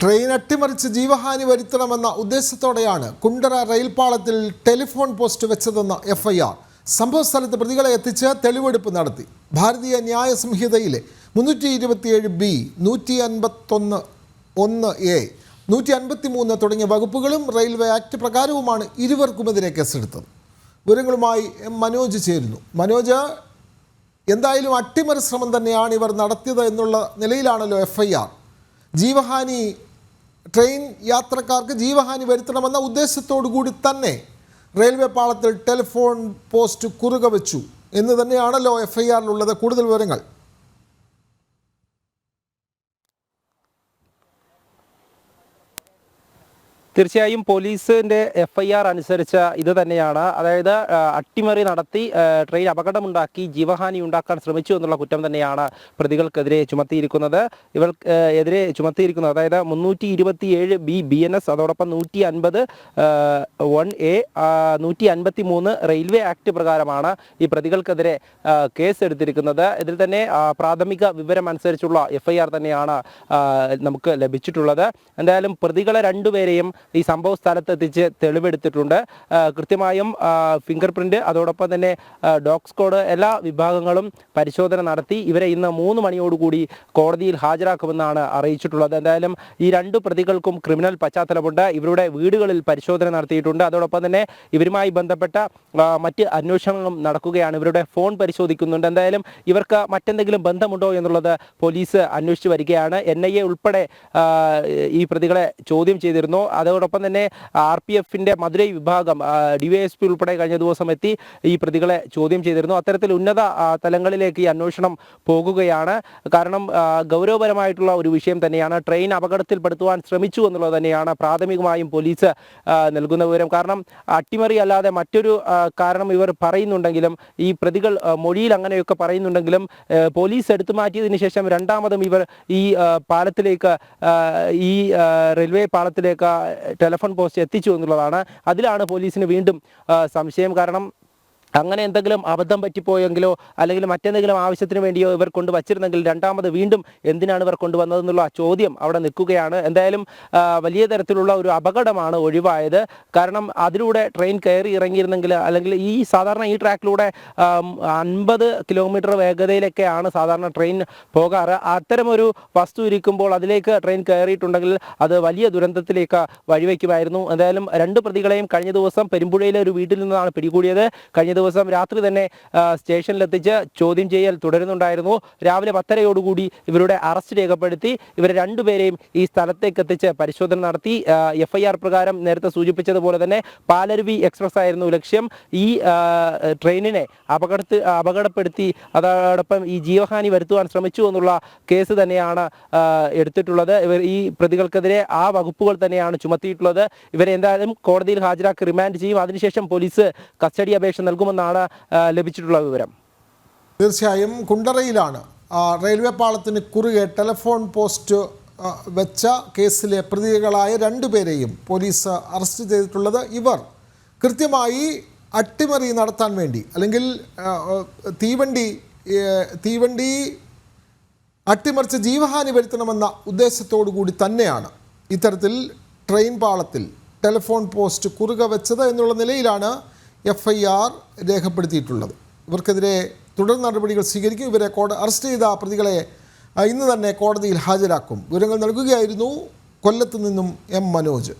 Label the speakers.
Speaker 1: Train അട്ടിമറിച്ച് ജീവഹാനി വരുത്തണമെന്ന ഉദ്ദേശത്തോടെയാണ് കുണ്ടറ റെയിൽപാളത്തിൽ ടെലിഫോൺ പോസ്റ്റ് വെച്ചതെന്ന് എഫ്ഐആർ. സംഭവസ്ഥലത്ത് പ്രതികളെ എത്തിച്ച് തെളിവെടുപ്പ് നടത്തി. ഭാരതീയ ന്യായ സംഹിതയിലെ മുന്നൂറ്റി ഇരുപത്തിയേഴ് ബി നൂറ്റി അൻപത്തൊന്ന് ഒന്ന് എ നൂറ്റി അൻപത്തി മൂന്ന് തുടങ്ങിയ വകുപ്പുകളും റെയിൽവേ ആക്ട് പ്രകാരവുമാണ് ഇരുവർക്കുമെതിരെ കേസെടുത്തത്. വിവരങ്ങളുമായി മനോജ് ചേരുന്നു. മനോജ് എന്തായാലും അട്ടിമറി ശ്രമം തന്നെയാണ് ഇവർ നടത്തിയത് എന്നുള്ള നിലയിലാണല്ലോ എഫ് ഐ ആർ ജീവഹാനി ട്രെയിൻ യാത്രക്കാർക്ക് ജീവഹാനി വരുത്തണമെന്ന ഉദ്ദേശത്തോടു കൂടി തന്നെ റെയിൽവേ പാളത്തിൽ ടെലിഫോൺ പോസ്റ്റ് കുറുക വെച്ചു എന്ന് തന്നെയാണല്ലോ എഫ് ഐ ആറിലുള്ളത് കൂടുതൽ വിവരങ്ങൾ.
Speaker 2: തീർച്ചയായും പോലീസിന്റെ എഫ് ഐ ആർ അനുസരിച്ച് ഇത് തന്നെയാണ്. അതായത് അട്ടിമറി നടത്തി ട്രെയിൻ അപകടമുണ്ടാക്കി ജീവഹാനി ഉണ്ടാക്കാൻ ശ്രമിച്ചു എന്നുള്ള കുറ്റം തന്നെയാണ് പ്രതികൾക്കെതിരെ ചുമത്തിയിരിക്കുന്നത്. ഇവർ എതിരെ ചുമത്തിയിരിക്കുന്നത് അതായത് മുന്നൂറ്റി ഇരുപത്തി ഏഴ് ബി ബി എൻ എസ് അതോടൊപ്പം നൂറ്റി അൻപത് വൺ എ നൂറ്റി അൻപത്തി മൂന്ന് റെയിൽവേ ആക്ട് പ്രകാരമാണ് ഈ പ്രതികൾക്കെതിരെ കേസ് എടുത്തിരിക്കുന്നത് ഇതിൽ തന്നെ പ്രാഥമിക വിവരം അനുസരിച്ചുള്ള എഫ് തന്നെയാണ് നമുക്ക് ലഭിച്ചിട്ടുള്ളത്. എന്തായാലും പ്രതികളെ രണ്ടുപേരെയും ഈ സംഭവ സ്ഥലത്ത് എത്തിച്ച് തെളിവെടുത്തിട്ടുണ്ട് കൃത്യമായും ഫിംഗർ പ്രിന്റ് അതോടൊപ്പം തന്നെ ഡോഗ് സ്ക്വാഡ് എല്ലാ വിഭാഗങ്ങളും പരിശോധന നടത്തി. ഇവരെ ഇന്ന് മൂന്ന് മണിയോടുകൂടി കോടതിയിൽ ഹാജരാക്കുമെന്നാണ് അറിയിച്ചിട്ടുള്ളത്. എന്തായാലും ഈ രണ്ട് പ്രതികൾക്കും ക്രിമിനൽ പശ്ചാത്തലമുണ്ട്. ഇവരുടെ വീടുകളിൽ പരിശോധന നടത്തിയിട്ടുണ്ട്. അതോടൊപ്പം തന്നെ ഇവരുമായി ബന്ധപ്പെട്ട മറ്റ് അന്വേഷണങ്ങളും നടക്കുകയാണ്. ഇവരുടെ ഫോൺ പരിശോധിക്കുന്നുണ്ട്. എന്തായാലും ഇവർക്ക് മറ്റെന്തെങ്കിലും ബന്ധമുണ്ടോ എന്നുള്ളത് പോലീസ് അന്വേഷിച്ചു വരികയാണ്. എൻ ഐ എ ഉൾപ്പെടെ ഈ പ്രതികളെ ചോദ്യം ചെയ്തിരുന്നു. അതോടൊപ്പം തന്നെ ആർ പി എഫിന്റെ മധുരൈ വിഭാഗം ഡിവൈഎസ്പി ഉൾപ്പെടെ കഴിഞ്ഞ ദിവസം എത്തി ഈ പ്രതികളെ ചോദ്യം ചെയ്തിരുന്നു. അത്തരത്തിൽ ഉന്നത തലങ്ങളിലേക്ക് ഈ അന്വേഷണം പോകുകയാണ്. കാരണം ഗൗരവപരമായിട്ടുള്ള ഒരു വിഷയം തന്നെയാണ്. ട്രെയിൻ അപകടത്തിൽപ്പെടുത്തുവാൻ ശ്രമിച്ചു എന്നുള്ളത് തന്നെയാണ് പ്രാഥമികമായും പോലീസ് നൽകുന്ന വിവരം. കാരണം അട്ടിമറി അല്ലാതെ മറ്റൊരു കാരണം ഇവർ പറയുന്നുണ്ടെങ്കിലും ഈ പ്രതികൾ മൊഴിയിൽ അങ്ങനെയൊക്കെ പറയുന്നുണ്ടെങ്കിലും പോലീസ് എടുത്തു മാറ്റിയതിനു ശേഷം രണ്ടാമതും ഇവർ ഈ പാലത്തിലേക്ക് ഈ റെയിൽവേ പാളത്തിലേക്ക് ആ, ടെലിഫോൺ പോസ്റ്റ് എത്തിച്ചു എന്നുള്ളതാണ്. അതിലാണ് പോലീസിന് വീണ്ടും സംശയം. കാരണം അങ്ങനെ എന്തെങ്കിലും അബദ്ധം പറ്റിപ്പോയെങ്കിലോ അല്ലെങ്കിൽ മറ്റെന്തെങ്കിലും ആവശ്യത്തിന് വേണ്ടിയോ ഇവർ കൊണ്ട് വച്ചിരുന്നെങ്കിൽ രണ്ടാമത് വീണ്ടും എന്തിനാണ് ഇവർ കൊണ്ടുവന്നതെന്നുള്ള ചോദ്യം അവിടെ നിൽക്കുകയാണ്. എന്തായാലും വലിയ തരത്തിലുള്ള ഒരു അപകടമാണ് ഒഴിവായത്. കാരണം അതിലൂടെ ട്രെയിൻ കയറി ഇറങ്ങിയിരുന്നെങ്കിൽ അല്ലെങ്കിൽ ഈ സാധാരണ ഈ ട്രാക്കിലൂടെ അൻപത് കിലോമീറ്റർ വേഗതയിലൊക്കെയാണ് സാധാരണ ട്രെയിൻ പോകാറ്. അത്തരമൊരു വസ്തു ഇരിക്കുമ്പോൾ അതിലേക്ക് ട്രെയിൻ കയറിയിട്ടുണ്ടെങ്കിൽ അത് വലിയ ദുരന്തത്തിലേക്ക് വഴിവെക്കുമായിരുന്നു. എന്തായാലും രണ്ട് പ്രതികളെയും കഴിഞ്ഞ ദിവസം പെരുമ്പുഴയിലെ ഒരു വീട്ടിൽ നിന്നാണ് പിടികൂടിയത്. കഴിഞ്ഞ ദിവസം രാത്രി തന്നെ സ്റ്റേഷനിലെത്തിച്ച് ചോദ്യം ചെയ്യൽ തുടരുന്നുണ്ടായിരുന്നു. രാവിലെ പത്തരയോടുകൂടി ഇവരുടെ അറസ്റ്റ് രേഖപ്പെടുത്തി ഇവരെ രണ്ടുപേരെയും ഈ സ്ഥലത്തേക്ക് എത്തിച്ച് പരിശോധന നടത്തി. എഫ് പ്രകാരം നേരത്തെ സൂചിപ്പിച്ചതുപോലെ തന്നെ പാലരുവി എക്സ്പ്രസ് ആയിരുന്നു ലക്ഷ്യം. ഈ ട്രെയിനിനെ അപകടത്തിൽ അപകടപ്പെടുത്തി അതോടൊപ്പം ഈ ജീവഹാനി വരുത്തുവാൻ ശ്രമിച്ചു എന്നുള്ള കേസ് തന്നെയാണ് എടുത്തിട്ടുള്ളത്. ഇവർ ഈ പ്രതികൾക്കെതിരെ ആ വകുപ്പുകൾ തന്നെയാണ് ചുമത്തിയിട്ടുള്ളത്. ഇവരെ എന്തായാലും കോടതിയിൽ ഹാജരാക്കി റിമാൻഡ് ചെയ്യും. അതിനുശേഷം പോലീസ് കസ്റ്റഡി അപേക്ഷ നൽകുമെന്നാണ് ആ, ലഭിച്ചിട്ടുള്ള വിവരം.
Speaker 1: തീർച്ചയായും കുണ്ടറയിലാണ് റെയിൽവേ പാളത്തിന് കുറുകെ ടെലിഫോൺ പോസ്റ്റ് വെച്ച കേസിലെ പ്രതികളായ രണ്ടുപേരെയും പോലീസ് അറസ്റ്റ് ചെയ്തിട്ടുള്ളത് ഇവർ. കൃത്യമായി അട്ടിമറി നടത്താൻ വേണ്ടി അല്ലെങ്കിൽ തീവണ്ടി തീവണ്ടി അട്ടിമറിച്ച് ജീവഹാനി വരുത്തണമെന്ന ഉദ്ദേശത്തോടു കൂടി തന്നെയാണ് ഇത്തരത്തിൽ ട്രെയിൻ പാളത്തിൽ ടെലിഫോൺ പോസ്റ്റ് കുറുക വെച്ചത് എന്നുള്ള നിലയിലാണ് എഫ് ഐ ആർ രേഖപ്പെടുത്തിയിട്ടുള്ളത്. ഇവർക്കെതിരെ തുടർ നടപടികൾ സ്വീകരിക്കും. ഇവരെ കോടതി അറസ്റ്റ് ചെയ്ത പ്രതികളെ ഇന്ന് തന്നെ കോടതിയിൽ ഹാജരാക്കും. വിവരങ്ങൾ നൽകുകയായിരുന്നു കൊല്ലത്ത് നിന്നും എം മനോജ്.